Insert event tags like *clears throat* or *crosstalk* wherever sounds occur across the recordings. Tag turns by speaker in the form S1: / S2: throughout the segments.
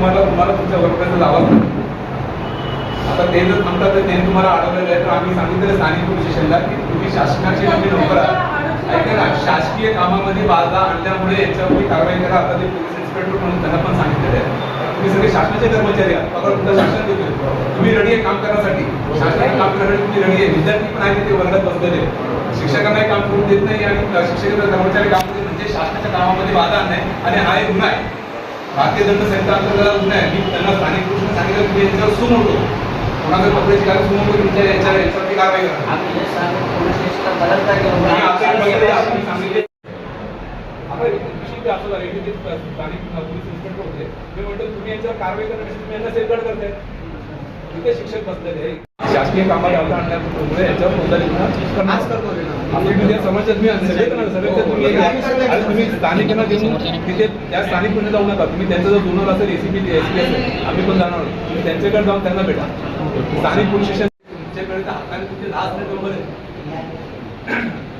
S1: तुम्हाला तुम्हाला तुमच्या वर्करचं लावाच आता ते जर म्हणतात तर त्यांनी तुम्हाला अडवलेलं आहे. तर आम्ही सांगितलं स्थानिक पोलीस स्टेशनला की तुम्ही शासनाचे म्हणजे नोकर आहात ऐका ना शासकीय कामामध्ये बाधा आणल्यामुळे याच्यावर कारवाई करा. आता ते पोलीस इन्स्पेक्टर म्हणून त्यांना पण सांगितलेलं आहे. तुम्ही सगळे शासनाचे कर्मचारी आहात. पगार तुमचा शासन देतोय. तुम्ही रेडी आहे काम करण्यासाठी. शासनाने काम करण्यासाठी तुम्ही रेडी आहे. विद्यार्थी पण आहे ते वर्गात बसलेले शिक्षकांनाही काम करून देत नाही आणि शिक्षक कर्मचारी काम करत म्हणजे शासनाच्या कामामध्ये बाधा आणणे. आणि हा एक गुन्हा आहे. भारतीय दंड संहिता अंतर्गत गुन्हा आहे. मी त्यांना स्थानिक पुरुषांना सांगितलं तुम्ही यांच्यावर सुमोटो कोणाचं पत्राची कारण सुमोटो तुमच्या याच्या याच्यावरती कारवाई करा असं झालं की ते स्थानिक पोलीस इन्स्पेक्टर होते. मी तुम्ही यांच्यावर कारवाई करण्यासाठी तुम्ही यांना सेफगार्ड करताय. तिथे शिक्षक बसलेले आहे. शासकीय कामात अडथळा आणल्यामुळे याच्यावर गुन्हा करणार आपली म्हणजे समाजात मी सगळे सगळे तुम्ही आणि तुम्ही स्थानिकांना घेऊन तिथे त्या स्थानिक पुणे जाऊ नका. तुम्ही त्यांचा जर जुनं असेल आम्ही पण जाणार. तुम्ही त्यांच्याकडे जाऊन त्यांना भेटा. स्थानिक पोलीस स्टेशन तुमच्याकडे तर हाताने तुमचे दहा असणे बरोबर आहे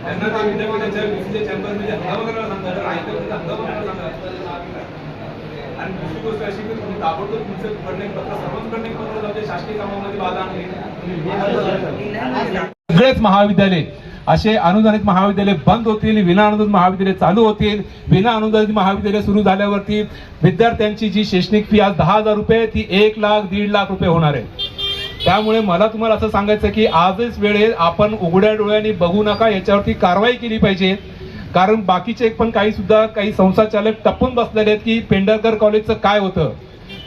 S1: त्यांना ते विद्यापीठाच्या बीसीच्या चॅम्बरमध्ये हंगामा करायला सांगतात. तर ऐकत नाही, हंगामा करायला सांगतात. आणि दुसरी गोष्ट अशी की तुम्ही ताबडतोब तुमचं कडनं एक पत्र सर्वांकडनं एक पत्र जाऊ दे, शासकीय कामामध्ये बाधा आणली. सगळेच महाविद्यालय असे अनुदानित महाविद्यालय बंद होतील विना अनुदानित महाविद्यालय चालू होतील. विना अनुदानित महाविद्यालय सुरू झाल्यावरती विद्यार्थ्यांची जी शैक्षणिक फी आज दहा हजार रुपये ती एक लाख दीड लाख रुपये होणार आहे. त्यामुळे मला तुम्हाला असं सांगायचं की आजच वेळेत आपण उघड्या डोळ्यांनी बघू नका याच्यावरती कारवाई केली पाहिजे. कारण बाकीचे पण काही सुद्धा काही संस्था चालक टपून बसलेले आहेत की पेंढरकर कॉलेजचं काय होतं.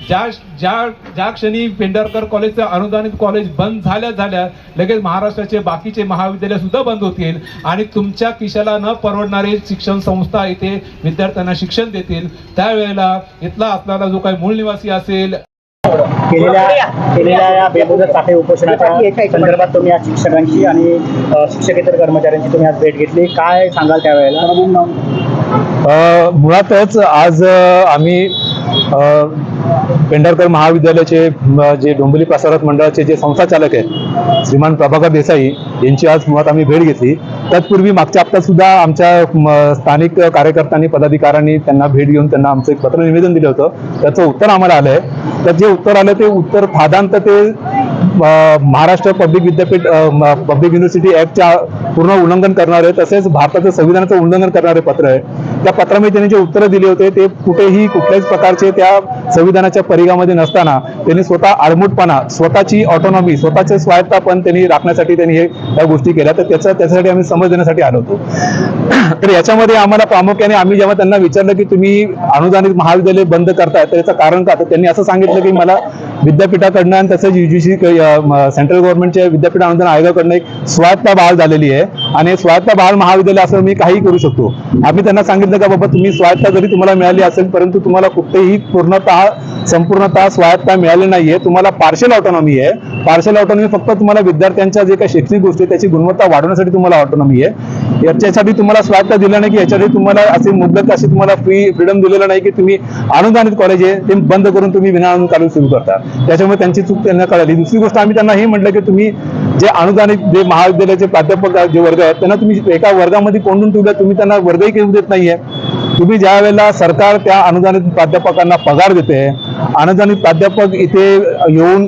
S1: ज्या ज्या ज्या क्षणी पेंढरकर कॉलेजचं अनुदानित कॉलेज बंद झाल्या झाल्या लगेच महाराष्ट्राचे बाकीचे महाविद्यालय सुद्धा बंद होतील. आणि तुमच्या खिशाला न परवडणारे शिक्षण संस्था इथे विद्यार्थ्यांना शिक्षण देतील. त्यावेळेला इथला असणारा जो काही मूळ निवासी असेल
S2: केलेल्या केलेल्या या बेमुदत साठे उपोषणाच्या संदर्भात तुम्ही आज शिक्षकांची आणि शिक्षकेतर कर्मचाऱ्यांची तुम्ही आज भेट घेतली. काय सांगाल त्यावेळेला?
S3: अ, मुळातच आज आम्ही पेंढारकर महाविद्यालयाचे जे डोंबिवली प्रसारक मंडळाचे जे संस्थाचालक आहेत श्रीमान प्रभाकर देसाई यांची आज मुळात आम्ही भेट घेतली. तत्पूर्वी मागच्या हप्त्यात सुद्धा आमच्या स्थानिक कार्यकर्त्यांनी पदाधिकाऱ्यांनी त्यांना भेट घेऊन त्यांना आमचं एक पत्र निवेदन दिलं होतं. त्याचं उत्तर आम्हाला आलंय. तर जे उत्तर आलं ते उत्तर फादांत ते महाराष्ट्र पब्लिक विद्यापीठ पब्लिक युनिव्हर्सिटी ऍक्टच्या पूर्ण उल्लंघन करणारे तसेच भारताचं संविधानाचं उल्लंघन करणारे पत्र आहे. त्या पत्रामध्ये त्यांनी जे उत्तरं दिले होते ते कुठेही कुठल्याच प्रकारचे त्या संविधानाच्या परिघामध्ये नसताना त्यांनी स्वतः आडमुटपणा स्वतःची ऑटोनॉमी स्वतःचे स्वायत्तापण त्यांनी राखण्यासाठी त्यांनी हे या गोष्टी केल्या. तर त्याचा त्याच्यासाठी आम्ही समज देण्यासाठी आलो होतो. *clears throat* तर याच्यामध्ये आम्हाला प्रामुख्याने आम्ही जेव्हा त्यांना विचारलं की तुम्ही अनुदानित महाविद्यालय बंद करताय तर याचं कारण का? तर त्यांनी असं सांगितलं की मला विद्यापीठाकडनं आणि तसंच युजीसी सेंट्रल गव्हर्नमेंटच्या विद्यापीठ अनुदान आयोगाकडनं एक स्वायत्ता बहाल झालेली आहे. आणि स्वायत्ता बहाल महाविद्यालय असं मी काही करू शकतो. आम्ही त्यांना सांगितलं का बाबा तुम्ही स्वायत्ता जरी तुम्हाला मिळाली असेल परंतु तुम्हाला कुठेही पूर्णतः संपूर्णतः स्वायत्ता मिळाली नाहीये. तुम्हाला पार्शल ऑटोनॉमी आहे. पार्शल ऑटोनॉमी फक्त तुम्हाला विद्यार्थ्यांच्या जे काही शैक्षणिक गोष्टी त्याची गुणवत्ता वाढवण्यासाठी तुम्हाला ऑटोनॉमी आहे. याच्यासाठी तुम्हाला स्वायत्ता दिलं नाही की याच्यासाठी तुम्हाला असे मुद्दत अशी तुम्हाला फ्री फ्रीडम दिलेलं नाही की तुम्ही अनुदानित कॉलेज आहे ते बंद करून तुम्ही विनाअनुदान कॉलेज सुरू करता. त्याच्यामुळे त्यांची चूक त्यांना कळाली. दुसरी गोष्ट आम्ही त्यांना हे म्हटलं की तुम्ही जे अनुदानित जे महाविद्यालयाचे प्राध्यापक जे वर्ग आहेत त्यांना तुम्ही एका वर्गामध्ये कोंडून ठेवलं तुम्ही त्यांना वर्गही घेऊन देत नाहीये. तुम्ही ज्या वेळेला सरकार त्या अनुदानित प्राध्यापकांना पगार देते अनुदानित प्राध्यापक इथे येऊन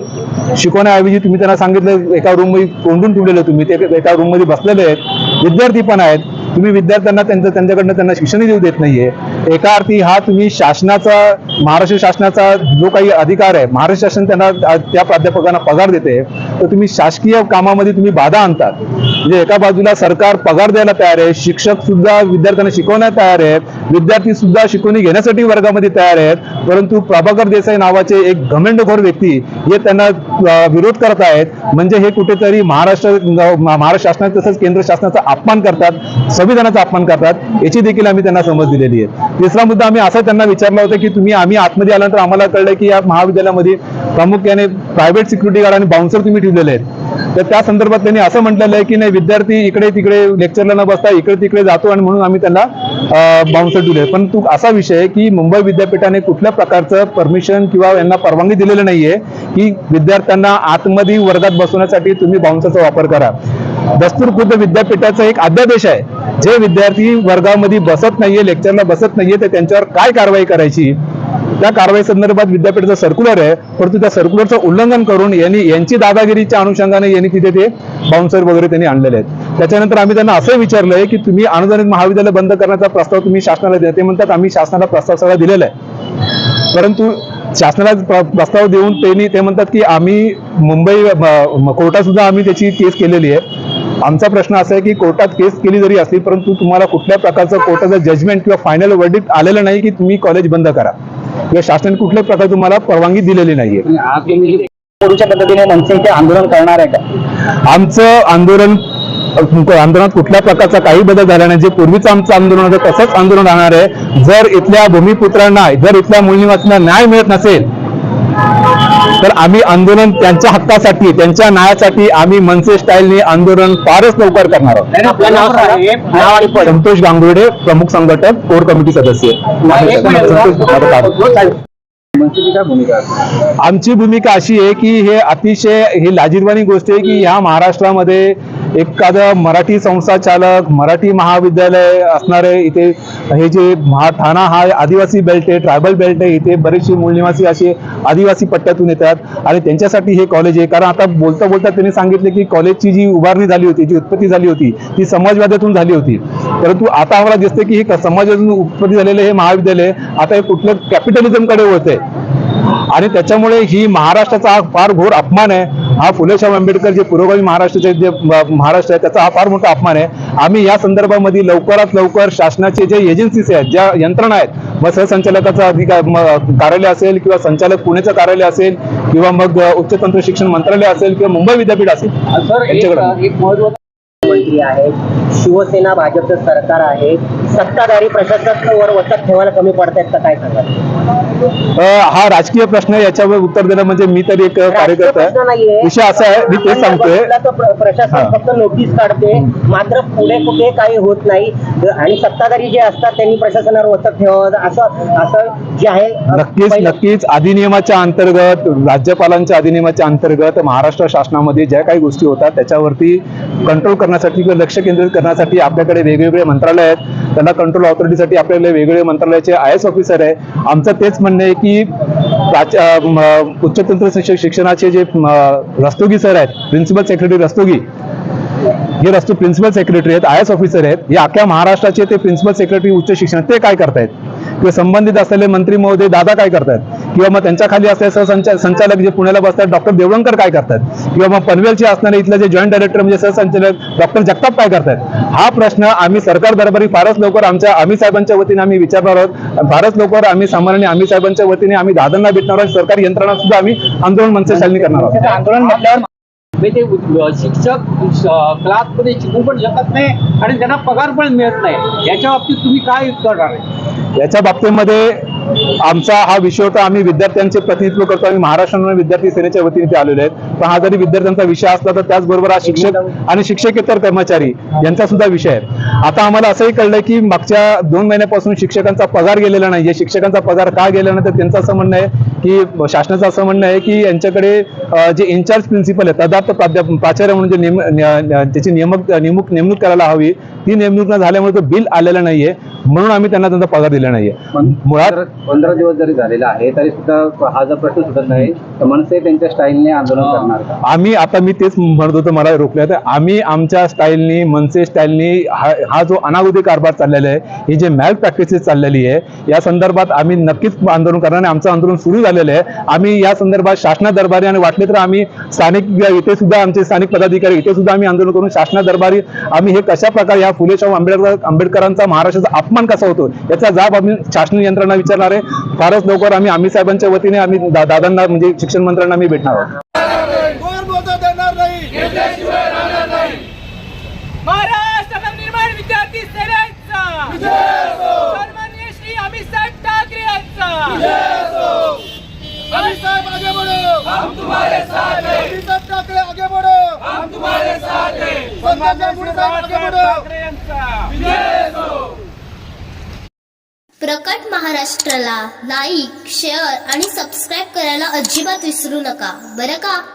S3: शिकवण्याऐवजी तुम्ही त्यांना सांगितलं एका रूममध्ये कोंडून ठेवलेले तुम्ही ते एका रूममध्ये बसलेले आहेत विद्यार्थी पण आहेत तुम्ही विद्यार्थ्यांना त्यांचं त्यांच्याकडनं त्यांना शिक्षणही देऊ देत नाहीये. एका अर्थी हा तुम्ही शासनाचा महाराष्ट्र शासनाचा जो काही अधिकार आहे महाराष्ट्र शासन त्यांना त्या प्राध्यापकांना पगार देते तर तुम्ही शासकीय कामामध्ये तुम्ही बाधा आणतात. म्हणजे एका बाजूला सरकार पगार द्यायला तयार आहे शिक्षक सुद्धा विद्यार्थ्यांना शिकवण्यात तयार आहेत विद्यार्थी सुद्धा शिकवणी घेण्यासाठी वर्गामध्ये तयार आहेत परंतु प्रभाकर देसाई नावाचे एक घमेंडखोर व्यक्ती हे त्यांना विरोध करत आहेत. म्हणजे हे कुठेतरी महाराष्ट्र महाराष्ट्र शासनाचा तसंच केंद्र शासनाचा अपमान करतात संविधानाचा अपमान करतात याची देखील आम्ही त्यांना समज दिलेली आहे. तिसरा मुद्दा आम्ही असा त्यांना विचारला होता की तुम्ही आम्ही आतमध्ये आल्यानंतर आम्हाला कळलं की या महाविद्यालयामध्ये प्रामुख्याने प्रायव्हेट सिक्युरिटी गार्ड आणि बाउन्सर तुम्ही ठेवलेले आहेत. तर त्या संदर्भात त्यांनी असं म्हटलेलं आहे की नाही विद्यार्थी इकडे तिकडे लेक्चरला न बसता इकडे तिकडे जातो आणि म्हणून आम्ही त्यांना बाउन्सर ठेवले तू असा विषय आहे की मुंबई विद्यापीठाने कुठल्या प्रकारचं परमिशन किंवा यांना परवानगी दिलेलं नाहीये की विद्यार्थ्यांना आतमध्ये वर्गात बसवण्यासाठी तुम्ही बाउन्सरचा वापर करा. दस्तूर खुद्द विद्यापीठाचा एक अध्यादेश आहे. जे विद्यार्थी वर्गामध्ये बसत नाहीये लेक्चरला बसत नाहीये तर त्यांच्यावर काय कारवाई करायची? त्या कारवाई संदर्भात विद्यापीठाचा सर्क्युलर आहे. परंतु त्या सर्क्युलरचं उल्लंघन करून यांनी यांची दादागिरीच्या अनुषंगाने यांनी तिथे ते बाउन्सर वगैरे त्यांनी आणलेले आहेत. त्याच्यानंतर आम्ही त्यांना असं विचारलंय की तुम्ही अनुदानित महाविद्यालय बंद करण्याचा प्रस्ताव तुम्ही शासनाला द्या ते म्हणतात आम्ही शासनाला प्रस्ताव सगळा दिलेला आहे. परंतु शासनाला प्रस्ताव देऊन त्यांनी ते म्हणतात की आम्ही मुंबई कोर्टात सुद्धा आम्ही त्याची केस केलेली आहे. आमचा प्रश्न असा आहे की कोर्टात केस केली जरी असली परंतु तुम्हाला कुठल्या प्रकारचं कोर्टाचं जजमेंट किंवा फायनल वर्डिक्ट आलेलं नाही की तुम्ही कॉलेज बंद करा. किंवा शासनाने कुठल्याच प्रकारे तुम्हाला परवानगी दिलेली नाहीये.
S2: पद्धतीने आंदोलन करणार आहे का?
S3: आमचं आंदोलन आंदोलनात कुठल्या प्रकारचा काही बदल झाला नाही. जे पूर्वीचं आमचं आंदोलन होतं तसंच आंदोलन राहणार आहे. जर इथल्या भूमिपुत्रांना जर इथल्या मूलनिवासींना न्याय मिळत नसेल तर आम्ही आंदोलन त्यांच्या हक्कासाठी त्यांच्या न्यायासाठी आम्ही मनसे स्टाईलने आंदोलन फारच लवकर करणार आहोत. संतोष गांगुर्डे प्रमुख संघटक कोर कमिटी सदस्य
S2: काय भूमिका आहे?
S3: आमची भूमिका अशी आहे की हे अतिशय ही लाजीरवाणी गोष्ट आहे की ह्या महाराष्ट्रामध्ये एखादं मराठी संस्था चालक मराठी महाविद्यालय असणारे इथे हे जे महा ठाणा हा आदिवासी बेल्ट आहे ट्रायबल बेल्ट आहे इथे बरेचसे मूळनिवासी असे आदिवासी पट्ट्यातून येतात. आणि त्यांच्यासाठी हे कॉलेज आहे. कारण आता बोलता बोलता त्यांनी सांगितले की कॉलेजची जी उभारणी झाली होती जी उत्पत्ती झाली होती ती समाजवादातून झाली होती. परंतु आता आम्हाला दिसते की हे समाजातून उत्पत्ती झालेले हे महाविद्यालय आता हे कुठल्या कॅपिटलिझमकडे होते आणि त्याच्यामुळे ही महाराष्ट्राचा हा फार घोर अपमान आहे. हा फुले शाहू आंबेडकर जे पुरोगामी महाराष्ट्राचे जे महाराष्ट्र आहे त्याचा हा फार मोठा अपमान आहे. आम्ही या संदर्भामध्ये लवकरात लवकर शासनाचे जे एजन्सीज आहेत ज्या यंत्रणा आहेत मग सहसंचालकाचं अधिकार कार्यालय असेल किंवा संचालक पुणेचं कार्यालय असेल किंवा मग उच्च तंत्र शिक्षण मंत्रालय असेल किंवा मुंबई विद्यापीठ असेल यांच्याकडे.
S2: मंत्री आहेत शिवसेना भाजपचं सरकार आहे. सत्ताधारी प्रशासनावर वचक ठेवायला कमी पडतायत का काय सांगाल?
S3: अ, हा राजकीय प्रश्न आहे याच्यावर उत्तर देणं म्हणजे मी तरी एक कार्यकर्ता. विषय असा आहे मी तेच सांगतोय.
S2: प्रशासन. फक्त नोटीस काढते मात्र पुढे कुठे काही होत नाही. आणि सत्ताधारी जे असतात त्यांनी प्रशासनावर वचक ठेवावं. असं असं जे आहे
S3: नक्कीच नक्कीच. अधिनियमाच्या अंतर्गत राज्यपालांच्या अधिनियमाच्या अंतर्गत महाराष्ट्र शासनामध्ये ज्या काही गोष्टी होतात त्याच्यावरती कंट्रोल करण्यासाठी किंवा लक्ष केंद्रित करण्यासाठी आपल्याकडे वेगवेगळे मंत्रालय आहेत. त्यांना कंट्रोल ऑथॉरिटीसाठी आपल्याला वेगळे मंत्रालयाचे आय एस ऑफिसर आहे. आमचं तेच म्हणणं आहे की उच्च तंत्र उच्चतंत्र शिक्षक शिक्षणाचे जे रस्तोगी सर आहेत प्रिन्सिपल सेक्रेटरी रस्तोगी हे रस्तो प्रिन्सिपल सेक्रेटरी आहेत आय एस ऑफिसर आहेत हे अख्ख्या महाराष्ट्राचे ते प्रिन्सिपल सेक्रेटरी उच्च शिक्षण ते काय करतायत? किंवा संबंधित असलेले मंत्री महोदय दादा काय करतायत? किंवा मग त्यांच्या खाली असलेले सहसंचा संचालक जे पुण्याला बसतात डॉक्टर देवळणकर काय करतात? किंवा मग पनवेलचे असणारे इथले जे जॉईंट डायरेक्टर म्हणजे सहसंचालक डॉक्टर जगताप काय करतायत हा प्रश्न आम्ही सरकार दरबारी फारच लवकर आमच्या आम्ही साहेबांच्या वतीने आम्ही विचारणार आहोत. फारच लवकर आम्ही सामान्य आम्ही साहेबांच्या वतीने आम्ही दादांना भेटणार आहोत. सरकारी यंत्रणा सुद्धा आम्ही आंदोलन मनसेशालीने करणार आहोत.
S2: आंदोलन म्हटल्यावर
S4: म्हणजे ते शिक्षक क्लासमध्ये शिकू पण शकत नाही आणि त्यांना पगार पण मिळत नाही. याच्या बाबतीत तुम्ही काय आहे
S3: याच्या बाबतीमध्ये आमचा हा विषय होता. आम्ही विद्यार्थ्यांचे प्रतिनिधित्व करतो आम्ही महाराष्ट्र विद्यार्थी सेनेच्या वतीने ते आलेले आहेत. पण हा जरी विद्यार्थ्यांचा विषय असला तर त्याचबरोबर हा शिक्षक आणि शिक्षकेतर कर्मचारी यांचा सुद्धा विषय आहे. आता आम्हाला असंही कळलंय की मागच्या दोन महिन्यापासून शिक्षकांचा पगार गेलेला नाही शिक्षकांचा पगार का गेला नाही तर त्यांचं असं म्हणणं आहे की शासनाचं असं म्हणणं आहे की यांच्याकडे जे इन्चार्ज प्रिन्सिपल आहे तदार्थ प्राध्यापक प्राचार्य म्हणून जे नेम त्याची नेमक नेमणूक नेमणूक करायला हवी ती नेमणूक न झाल्यामुळे तो बिल आलेलं नाहीये म्हणून आम्ही त्यांना त्यांचा पगार दिला नाहीये. मुळात
S5: पंधरा दिवस जरी झालेला आहे तरी सुद्धा हा जर प्रश्न सुटत नाही तर मनसे त्यांच्या स्टाईलने आंदोलन करणार
S3: आम्ही आता मी तेच म्हणत होतो मला रोखलं तर आम्ही आमच्या स्टाईलनी मनसे स्टाईलनी हा हा जो अनागोदी कारभार चाललेला आहे ही जे मॅल प्रॅक्टिसेस चाललेली आहे या संदर्भात आम्ही नक्कीच आंदोलन करणार आणि आमचं आंदोलन सुरू आलेले आहे. आम्ही या संदर्भात शासना दरबारी आणि वाटले तर आम्ही स्थानिक इथे सुद्धा आमचे स्थानिक पदाधिकारी इथे सुद्धा आम्ही आंदोलन करून शासना दरबारी आम्ही हे कशा प्रकारे या फुले शाहू आंबेडकर आंबेडकरांचा महाराष्ट्राचा अपमान कसा होतो याचा जाब आम्ही शासन यंत्रणा विचारणार आहे. फारच लवकर आम्ही आम्ही साहेबांच्या वतीने आम्ही दादांना म्हणजे शिक्षण मंत्र्यांना आम्ही भेटणार आहोत.
S6: विद्यार्थी हम तुम्हारे साथ हैं। मोदी साहब ठाकरे आगे बढ़ो। हम तुम्हारे साथ हैं। संजय साहब आगे बढ़ो।
S7: प्रकट महाराष्ट्राला लाईक शेअर आणि सबस्क्राईब करायला अजिबात विसरू नका. बरं का?